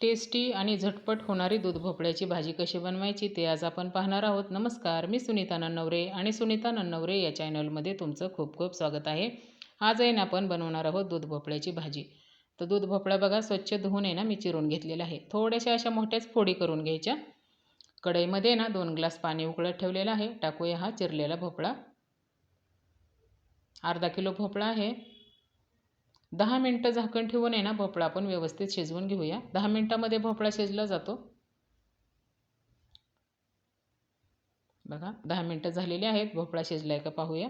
Tasty आणि झटपट होणारी दूध भोपळ्याची भाजी कशी बनवायची ते आज आपण पाहणार आहोत. नमस्कार मी सुनीता नन्नवरे आणि सुनीता नन्नवरे या चॅनलमध्ये तुमचं खूप खूप स्वागत आहे. आज आहे ना आपण बनवणार आहोत दूध भोपळ्याची भाजी. तर दूध भोपळा बघा स्वच्छ धुवून आहे ना मी चिरून घेतलेला आहे. थोड्याशा अशा मोठ्याच फोडी करून घ्यायच्या. कढईमध्ये ना दोन ग्लास पाणी उकळत ठेवलेलं आहे. टाकूया हा चिरलेला भोपळा. अर्धा किलो भोपळा आहे. दहा मिनटं झाकण ठेवून आहे ना भोपळा आपण व्यवस्थित शिजवून घेऊया. दहा मिनटामध्ये भोपळा शिजला जातो. बघा दहा मिनटं झालेली आहेत. भोपळा शिजलाय का पाहूया.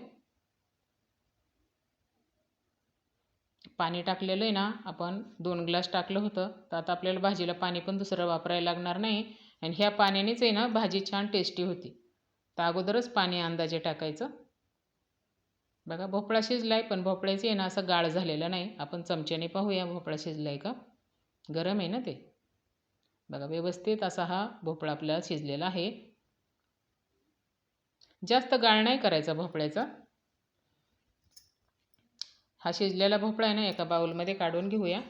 पाणी टाकलेलं आहे ना आपण दोन ग्लास टाकलं होतं. तर आता आपल्याला भाजीला पाणी पण दुसरं वापरायला लागणार नाही. आणि ह्या पाण्यानेच आहे ना भाजी छान टेस्टी होती. तर अगोदरच पाणी अंदाजे टाकायचं. बघा भोपळा शिजला आहे पण भोपळ्याचं आहे ना असं गाळ झालेलं नाही. आपण चमच्याने पाहूया भोपळा शिजला आहे का? गरम आहे ना ते. बघा व्यवस्थित असा हा भोपळा आपल्याला शिजलेला आहे. जास्त गाळ नाही करायचा भोपळ्याचा. हा शिजलेला भोपळा आहे ना एका बाउलमध्ये काढून घेऊया.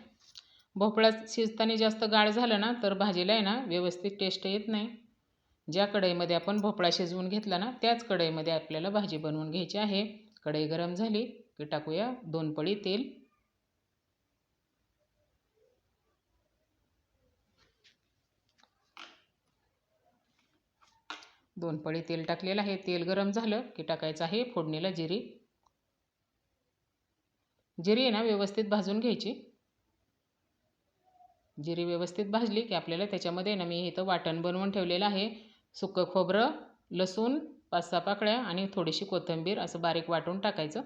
भोपळा शिजताना जास्त गाळ झालं ना तर भाजीला आहे ना व्यवस्थित टेस्ट येत नाही. ज्या कढईमध्ये आपण भोपळा शिजवून घेतला ना त्याच कढईमध्ये आपल्याला भाजी बनवून घ्यायची आहे. कढई गरम झाली की टाकूया दोन पळी तेल. दोन पळी तेल टाकलेलं आहे. तेल गरम झालं की टाकायचं आहे फोडणीला जिरी. जिरी आहे ना व्यवस्थित भाजून घ्यायची. जिरी व्यवस्थित भाजली की आपल्याला त्याच्यामध्ये ना मी इथं वाटण बनवून ठेवलेलं आहे. सुकं खोबरं लसूण पाच सहा पाकळ्या आणि थोडीशी कोथिंबीर असं बारीक वाटून टाकायचं.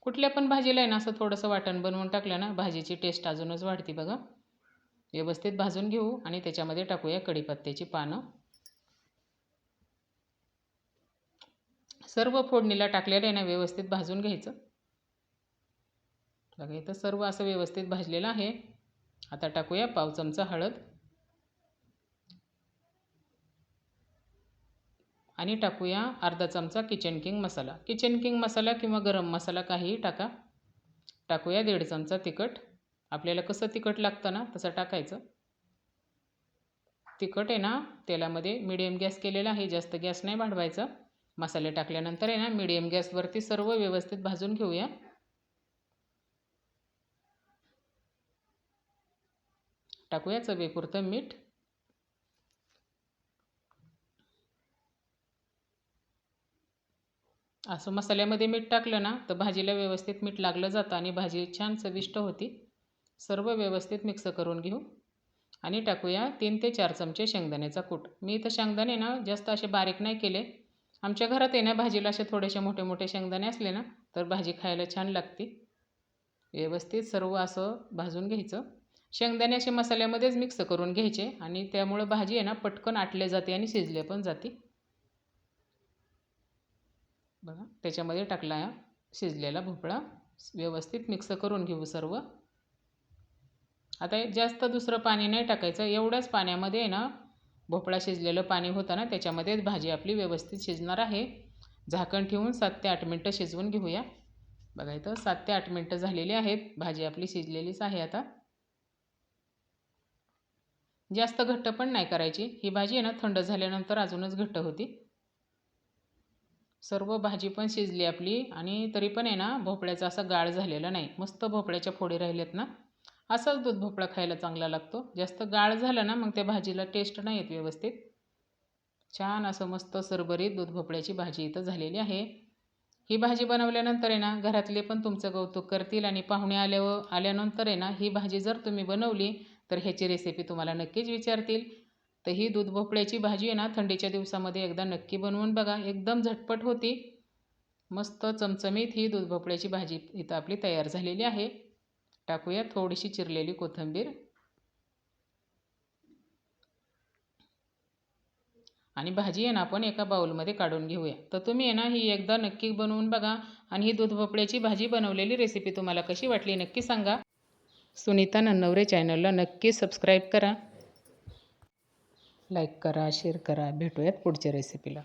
कुठल्या पण भाजीला आहे ना असं थोडंसं वाटण बनवून टाकलं ना भाजीची टेस्ट अजूनच वाढते बघा. व्यवस्थित भाजून घेऊ आणि त्याच्यामध्ये टाकूया कढीपत्त्याची पानं. सर्व फोडणीला टाकलेलं आहे ना व्यवस्थित भाजून घ्यायचं. बघा इथं सर्व असं व्यवस्थित भाजलेलं आहे. आता टाकूया पाव चमचा हळद. आणि टाकूया अर्धा चमचा kitchen king masala. Kitchen king masala किंवा गरम मसाला काहीही टाका. टाकूया दीड चमचा तिखट. आपल्याला कसं तिखट लागतं ना तसं टाकायचं. तिखट आहे ना तेलामध्ये मिडियम गॅस केलेला आहे जास्त गॅस नाही वाढवायचा. मसाले टाकल्यानंतर आहे ना मिडियम गॅसवरती सर्व व्यवस्थित भाजून घेऊया. टाकूया चवीपुरतं मीठ. असं मसाल्यामध्ये मीठ टाकलं ना तर भाजीला व्यवस्थित मीठ लागलं जातं आणि भाजी छान चविष्ट होती. सर्व व्यवस्थित मिक्स करून घेऊ आणि टाकूया तीन ते चार चमचे शेंगदाण्याचा कूट. मी इथं शेंगदाणे ना जास्त असे बारीक नाही केले. आमच्या घरात आहे ना भाजीला असे थोडेसे मोठे मोठे शेंगदाणे असले ना तर भाजी खायला छान लागते. व्यवस्थित सर्व असं भाजून घ्यायचं. शेंगदाणे असे मसाल्यामध्येच मिक्स करून घ्यायचे आणि त्यामुळं भाजी आहे ना पटकन आटले जाते आणि शिजले पण जाते. बघा त्याच्यामध्ये टाकला शिजलेला भोपळा व्यवस्थित मिक्स करून घेऊ सर्व. आता जास्त दुसरं पाणी नाही टाकायचं. एवढ्याच पाण्यामध्ये आहे ना भोपळा शिजलेलं पाणी होतं ना त्याच्यामध्येच भाजी आपली व्यवस्थित शिजणार आहे. झाकण ठेवून सात ते आठ मिनटं शिजवून घेऊया. बघा इथं सात ते आठ मिनटं झालेली आहेत. भाजी आपली शिजलेलीच आहे आता. जास्त घट्ट पण नाही करायची. ही भाजी आहे ना थंड झाल्यानंतर अजूनच घट्ट होती. सर्व भाजी पण शिजली आपली आणि तरी पण आहे ना भोपळ्याचा असा गाळ झालेला नाही. मस्त भोपळ्याच्या फोडी राहिल्यात ना. असाच दूध भोपळा खायला चांगला लागतो. जास्त गाळ झाला ना मग त्या भाजीला टेस्ट नाही येत व्यवस्थित. छान असं मस्त सरभरीत दूध भोपळ्याची भाजी इथं झालेली आहे. ही भाजी बनवल्यानंतर आहे ना घरातले पण तुमचं कौतुक करतील आणि पाहुणे आल्यावर आल्यानंतर आहे ना ही भाजी जर तुम्ही बनवली तर ह्याची रेसिपी तुम्हाला नक्कीच विचारतील. तर ही दूध भोपळ्याची भाजी आहे ना थंडीच्या दिवसामध्ये एकदा नक्की बनवून बघा. एकदम झटपट होती. मस्त चमचमीत ही दूध भोपळ्याची भाजी इथं आपली तयार झालेली आहे. टाकूया थोडीशी चिरलेली कोथिंबीर. आणि भाजी आहे ना आपण एका बाउलमध्ये काढून घेऊया. तर तुम्ही आहे ना ही एकदा नक्की बनवून बघा. आणि ही दूध भोपळ्याची भाजी बनवलेली रेसिपी तुम्हाला कशी वाटली नक्की सांगा. सुनीता नन्नवरे चॅनलला नक्की सबस्क्राईब करा. लाईक करा शेअर करा. भेटूयात पुढच्या रेसिपीला